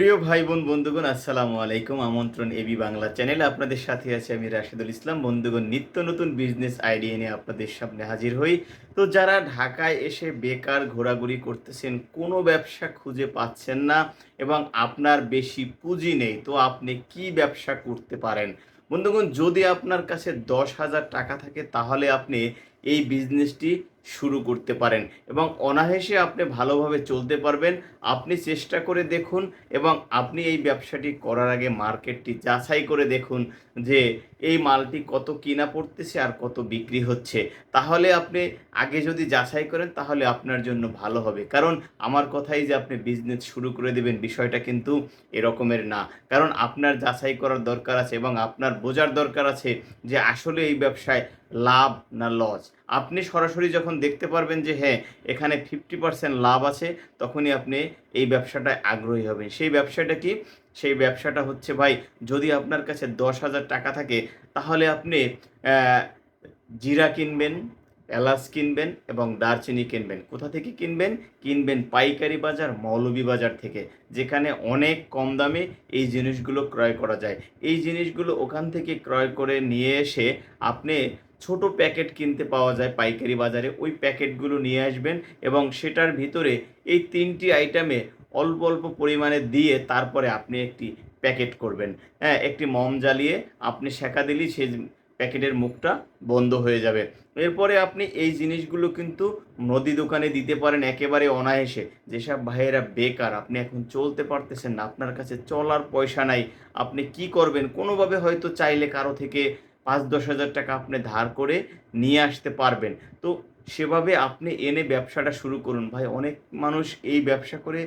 প্রিয় ভাই বোন বন্ধুগণ, আসসালামু আলাইকুম। আমন্ত্রণ এবি বাংলা চ্যানেলে আপনাদের সাথে আছে আমি রাশিদুল ইসলাম। বন্ধুগণ, নিত্য নতুন বিজনেস আইডিয়া নিয়ে আপনাদের সামনে হাজির হই। তো যারা ঢাকায় এসে বেকার ঘোরাঘুরি করতেছেন, কোনো ব্যবসা খুঁজে পাচ্ছেন না এবং আপনার বেশি পুঁজি নেই, তো আপনি কি ব্যবসা করতে পারেন? বন্ধুগণ, যদি আপনার কাছে দশ হাজার টাকা থাকে, তাহলে আপনি এই বিজনেসটি শুরু করতে পারেন এবং অনায়াসে আপনি ভালোভাবে চলতে পারবেন। আপনি চেষ্টা করে দেখুন এবং আপনি এই ব্যবসাটি করার আগে মার্কেটটি যাচাই করে দেখুন যে এই মালটি কত কিনা পড়তেছে আর কত বিক্রি হচ্ছে। তাহলে আপনি আগে যদি যাচাই করেন তাহলে আপনার জন্য ভালো হবে। কারণ আমার কথাই যে আপনি বিজনেস শুরু করে দেবেন বিষয়টা কিন্তু এরকমের না। কারণ আপনার যাচাই করার দরকার আছে এবং আপনার বোঝার দরকার আছে যে আসলে এই ব্যবসায় লাভ না লস? আপনি সরাসরি যখন দেখতে পারবেন যে হ্যাঁ এখানে ফিফটি পার্সেন্ট লাভ আছে, তখনই আপনি এই ব্যবসাটায় আগ্রহী হবেন। সেই ব্যবসাটা কি? সেই ব্যবসাটা হচ্ছে, ভাই, যদি আপনার কাছে দশ হাজার টাকা থাকে, তাহলে আপনি জিরা কিনবেন, এলাচ কিনবেন এবং দারচিনি কিনবেন। কোথা থেকে কিনবেন? কিনবেন পাইকারি বাজার, মৌলভী বাজার থেকে, যেখানে অনেক কম দামে এই জিনিসগুলো ক্রয় করা যায়। এই জিনিসগুলো ওখান থেকে ক্রয় করে নিয়ে এসে আপনি ছোট প্যাকেট কিনতে পাওয়া যায় পাইকারি বাজারে। ওই প্যাকেটগুলো নিয়ে আসবেন এবং সেটার ভিতরে এই তিনটি আইটেমে অল্প অল্প পরিমাণে দিয়ে তারপরে আপনি একটি প্যাকেট করবেন। হ্যাঁ একটি মম জ্বালিয়ে আপনি শেখা দিলেই সেই প্যাকেটের মুখটা বন্ধ হয়ে যাবে। এরপরে আপনি এই জিনিসগুলো কিন্তু নদী দোকানে দিতে পারেন একেবারে অনায়াসে। যেসব ভাইয়েরা বেকার, আপনি এখন চলতে পারতেছেন না, আপনার কাছে চলার পয়সা নাই, আপনি কি করবেন? কোনোভাবে হয়তো চাইলে কারও থেকে পাঁচ দশ হাজার টাকা আপনি ধার করে নিয়ে আসতে পারবেন। তো সেভাবে আপনি এনে ব্যবসাটা শুরু করুন। ভাই, অনেক মানুষ এই ব্যবসা করে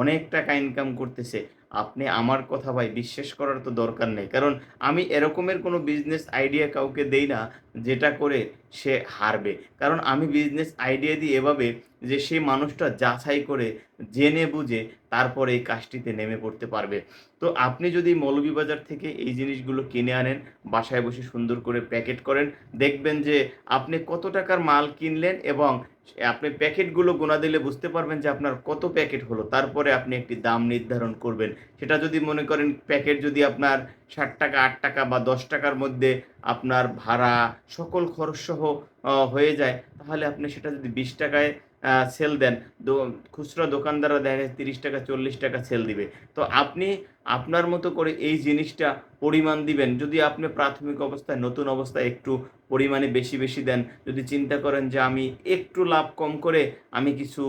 অনেক টাকা ইনকাম করতেছে। আপনি আমার কথা ভাই বিশ্বাস করার তো দরকার নেই। কারণ আমি এরকমের কোনো বিজনেস আইডিয়া কাউকে দেই না, যেটা করে সে হারবে। কারণ আমি বিজনেস আইডিয়া দিই এভাবে যে সেই মানুষটা যাচাই করে, জেনে বুঝে তারপরে এই কাজটিতে নেমে পড়তে পারবে। তো আপনি যদি মৌলভীবাজার থেকে এই জিনিসগুলো কিনে আনেন, বাসায় বসে সুন্দর করে প্যাকেট করেন, দেখবেন যে আপনি কত টাকার মাল কিনলেন এবং আপনি প্যাকেটগুলো গোনা দিলে বুঝতে পারবেন যে আপনার কত প্যাকেট হলো। তারপরে আপনি একটি দাম নির্ধারণ করবেন। সেটা যদি মনে করেন প্যাকেট যদি আপনার ষাট টাকা, আট টাকা বা দশ টাকার মধ্যে আপনার ভাড়া সকল খরচ সহ হয়ে যায়, তাহলে আপনি সেটা যদি বিশ টাকায় সেল দেন খুচরা দোকানদাররা দেখে তিরিশ টাকা, চল্লিশ টাকা সেল দিবে। তো আপনি আপনার মতো করে এই জিনিসটা পরিমাণ দিবেন। যদি আপনি প্রাথমিক অবস্থায়, নতুন অবস্থায় একটু পরিমাণে বেশি বেশি দেন, যদি চিন্তা করেন যে আমি একটু লাভ কম করে আমি কিছু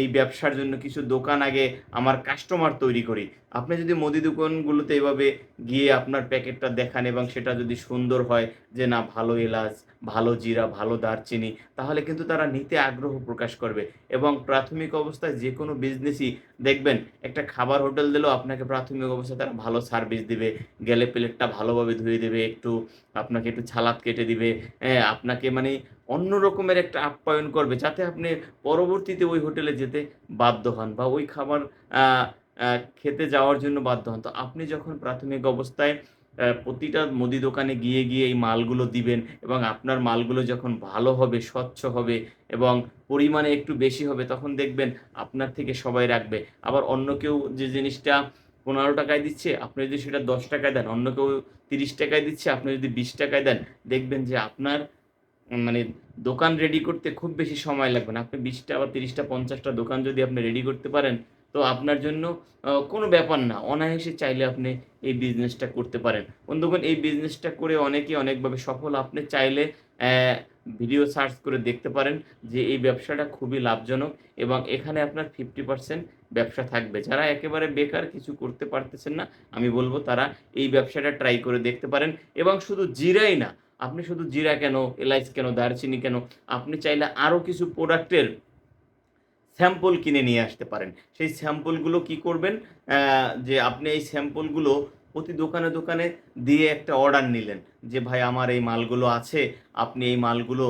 এই ব্যবসার জন্য কিছু দোকান আগে আমার কাস্টমার তৈরি করি। আপনি যদি মুদি দোকানগুলোতে এভাবে গিয়ে আপনার প্যাকেটটা দেখান এবং সেটা যদি সুন্দর হয় যে না, ভালো এলাচ, ভালো জিরা, ভালো দারচিনি, তাহলে কিন্তু তারা নিতে আগ্রহ প্রকাশ করবে। এবং প্রাথমিক অবস্থায় যে কোনো বিজনেসই দেখবেন, একটা খাবার হোটেল দিলেও আপনাকে প্রাথমিক অবস্থায় তারা ভালো সার্ভিস দিবে। গেলে প্লেটটা ভালোভাবে ধুয়ে দেবে, একটু আপনাকে একটু ছালাদ কেটে দিবে। হ্যাঁ আপনাকে মানে অন্য রকমের একটা আপ্যায়ন করবে, যাতে আপনি পরবর্তীতে ওই হোটেলে যেতে বাধ্য হন বা ওই খাবার খেতে যাওয়ার জন্য বাধ্য হন। তো আপনি যখন প্রাথমিক অবস্থায় প্রতিটা মুদি দোকানে গিয়ে গিয়ে এই মালগুলো দিবেন এবং আপনার মালগুলো যখন ভালো হবে, স্বচ্ছ হবে এবং পরিমাণে একটু বেশি হবে, তখন দেখবেন আপনার থেকে সবাই রাখবে। আবার অন্য কেউ যে জিনিসটা পনেরো টাকায় দিচ্ছে, আপনি যদি সেটা দশ টাকায় দেন, অন্য কেউ তিরিশ টাকায় দিচ্ছে, আপনি যদি বিশ টাকায় দেন, দেখবেন যে আপনার মানে দোকান রেডি করতে খুব বেশি সময় লাগবে না। আপনি বিশটা বা তিরিশটা, পঞ্চাশটা দোকান যদি আপনি রেডি করতে পারেন তো আপনার জন্য কোনো ব্যাপার না। অনায়াসে চাইলে আপনি এই বিজনেসটা করতে পারেন। বন্ধুগণ, এই বিজনেসটা করে অনেকেই অনেকভাবে সফল। আপনি চাইলে ভিডিও সার্চ করে দেখতে পারেন যে এই ব্যবসাটা খুবই লাভজনক এবং এখানে আপনার ফিফটি পার্সেন্ট ব্যবসা থাকবে। যারা একেবারে বেকার, কিছু করতে পারতেছেন না, আমি বলব তারা এই ব্যবসাটা ট্রাই করে দেখতে পারেন এবং শুধু জিরাই না, আপনি শুধু জিরা কেন, এলাইচ কেন, দারচিনি কেন, আপনি চাইলে আরও কিছু প্রোডাক্টের স্যাম্পল কিনে নিয়ে আসতে পারেন। সেই স্যাম্পলগুলো কি করবেন? যে আপনি এই স্যাম্পলগুলো প্রতি দোকানে দোকানে দিয়ে একটা অর্ডার নিলেন যে, ভাই, আমার এই মালগুলো আছে, আপনি এই মালগুলো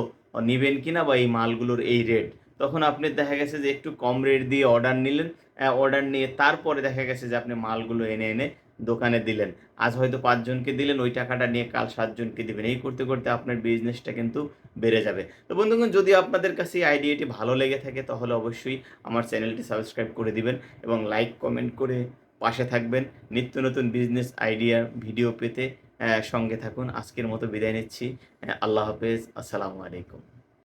নেবেন কিনা বা এই মালগুলোর এই রেট? তখন আপনি দেখা গেছে যে, একটু কম রেট দিয়ে অর্ডার নিলেন। অর্ডার নিয়ে তারপরে দেখা গেছে যে, আপনি মালগুলো এনে এনে দোকানে দিলেন। আজ হয়তো পাঁচজনকে দিলেন, ওই টাকাটা নিয়ে কাল সাতজনকে দিবেন। এই করতে করতে আপনার বিজনেসটা কিন্তু বেড়ে যাবে। তো বন্ধুগণ, যদি আপনাদের কাছে এই আইডিয়াটি ভালো লেগে থাকে, তাহলে অবশ্যই আমার চ্যানেলটি সাবস্ক্রাইব করে দিবেন এবং লাইক কমেন্ট করে পাশে থাকবেন। নিত্য নতুন বিজনেস আইডিয়া ভিডিও পেতে সঙ্গে থাকুন। আজকের মতো বিদায় নিচ্ছি। আল্লাহ হাফেজ। আসসালামু আলাইকুম।